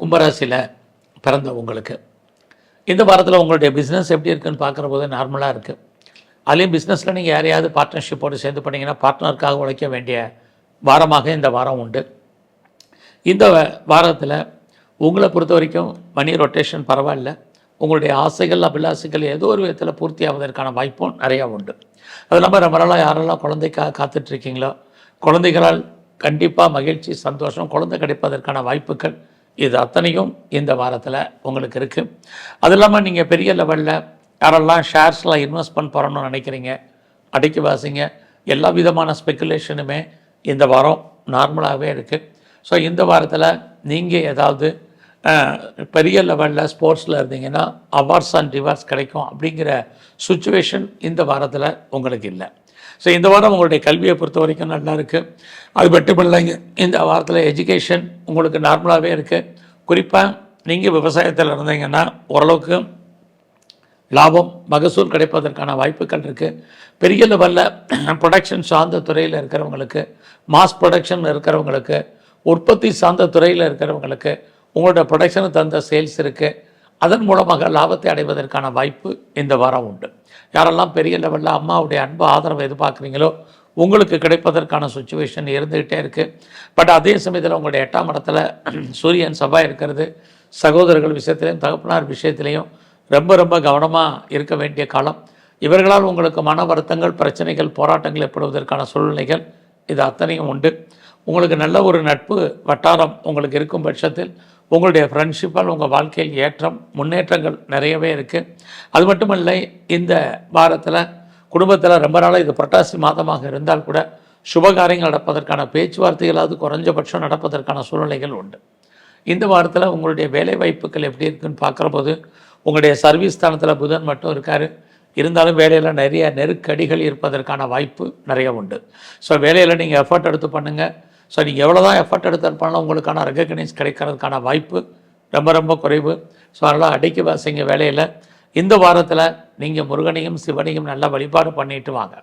கும்பராசியில் பிறந்த உங்களுக்கு. இந்த வாரத்தில் உங்களுடைய பிஸ்னஸ் எப்படி இருக்குன்னு பார்க்குற போது நார்மலாக இருக்குது அதுலேயும் பிஸ்னஸில் நீங்கள் யாரையாவது பார்ட்னர்ஷிப்போடு சேர்ந்து பண்ணிங்கன்னா பார்ட்னருக்காக உழைக்க வேண்டிய வாரமாக இந்த வாரம் உண்டு. இந்த வாரத்தில் உங்களை பொறுத்த வரைக்கும் மணி ரொட்டேஷன் பரவாயில்ல. உங்களுடைய ஆசைகள் அபிலாசைகள் ஏதோ ஒரு விதத்தில் பூர்த்தி ஆவதற்கான வாய்ப்பும் நிறையா உண்டு. அது இல்லாமல் ரொம்ப நாளாக யாரெல்லாம் குழந்தைக்காக காத்துட்ருக்கீங்களோ குழந்தைகளால் கண்டிப்பாக மகிழ்ச்சி சந்தோஷம் குழந்தை கிடைப்பதற்கான வாய்ப்புகள் இது அத்தனையும் இந்த வாரத்தில் உங்களுக்கு இருக்குது அது இல்லாமல் நீங்கள் பெரிய லெவலில் யாரெல்லாம் ஷேர்ஸ்லாம் இன்வெஸ்ட் பண்ண போகிறோம்னு நினைக்கிறீங்க அடிக்கி வாசிங்க. எல்லா விதமான ஸ்பெக்குலேஷனுமே இந்த வாரம் நார்மலாகவே இருக்குது ஸோ இந்த வாரத்தில் நீங்கள் ஏதாவது பெரிய லெவலில் ஸ்போர்ட்ஸில் இருந்தீங்கன்னா அவார்ட்ஸ் அண்ட் ரிவார்ட்ஸ் கிடைக்கும் அப்படிங்கிற சுச்சுவேஷன் இந்த வாரத்தில் உங்களுக்கு இல்லை. ஸோ இந்த வாரம் உங்களுடைய கல்வியை பொறுத்த வரைக்கும் நல்லா இருக்குது அது மட்டும் இல்லைங்க இந்த வாரத்தில் எஜுகேஷன் உங்களுக்கு நார்மலாகவே இருக்குது குறிப்பாக நீங்கள் விவசாயத்தில் இருந்தீங்கன்னா ஓரளவுக்கு லாபம் மகசூல் கிடைப்பதற்கான வாய்ப்புகள் இருக்குது பெரிய லெவலில் ப்ரொடக்ஷன் சார்ந்த துறையில் இருக்கிறவங்களுக்கு மாஸ் ப்ரொடக்ஷன் இருக்கிறவங்களுக்கு உற்பத்தி சார்ந்த துறையில் இருக்கிறவங்களுக்கு உங்களோட ப்ரொடக்ஷனுக்கு தந்த சேல்ஸ் இருக்குது அதன் மூலமாக லாபத்தை அடைவதற்கான வாய்ப்பு இந்த வாரம் உண்டு. யாரெல்லாம் பெரிய லெவலில் அம்மாவுடைய அன்பு ஆதரவை எதிர்பார்க்குறீங்களோ உங்களுக்கு கிடைப்பதற்கான சுச்சுவேஷன் இருந்துகிட்டே இருக்குது பட் அதே சமயத்தில் உங்களுடைய எட்டாம் இடத்துல சூரியன் செவ்வாய் இருக்கிறது. சகோதரர்கள் விஷயத்திலையும் தகப்பனார் விஷயத்திலையும் ரொம்ப ரொம்ப கவனமாக இருக்க வேண்டிய காலம். இவர்களால் உங்களுக்கு மன வருத்தங்கள் பிரச்சனைகள் போராட்டங்கள் ஏற்படுவதற்கான சூழ்நிலைகள் இது அத்தனையும் உண்டு. உங்களுக்கு நல்ல ஒரு நட்பு வட்டாரம் உங்களுக்கு இருக்கும் பட்சத்தில் உங்களுடைய ஃப்ரெண்ட்ஷிப்பால் உங்கள் வாழ்க்கையில் ஏற்றம் முன்னேற்றங்கள் நிறையவே இருக்குது அது மட்டுமல்ல இந்த வாரத்தில் குடும்பத்தில் ரொம்ப நாளாக இது புரட்டாசி மாதமாக இருந்தால் கூட சுபகாரியங்கள் நடப்பதற்கான பேச்சுவார்த்தைகளாவது குறைஞ்சபட்சம் நடப்பதற்கான சூழ்நிலைகள் உண்டு. இந்த வாரத்தில் உங்களுடைய வேலை வாய்ப்புகள் எப்படி இருக்குன்னு பார்க்குற போது உங்களுடைய சர்வீஸ் ஸ்தானத்தில் புதன் மட்டும் இருக்கார். இருந்தாலும் வேலையில் நிறைய நெருக்கடிகள் இருப்பதற்கான வாய்ப்பு நிறைய உண்டு. ஸோ வேலையில் நீங்கள் எஃபர்ட் எடுத்து பண்ணுங்கள் ஸோ நீங்கள் எவ்வளோ தான் எஃபர்ட் எடுத்திருப்பாலும் பண்ணாலும் உங்களுக்கான ரெகக்னைஸ் கிடைக்கிறதுக்கான வாய்ப்பு ரொம்ப ரொம்ப குறைவு. ஸோ அதனால் அடைக்கி வாசிங்க வேலையில். இந்த வாரத்தில் நீங்கள் முருகனையும் சிவனையும் நல்லா வழிபாடு பண்ணிட்டு வாங்க.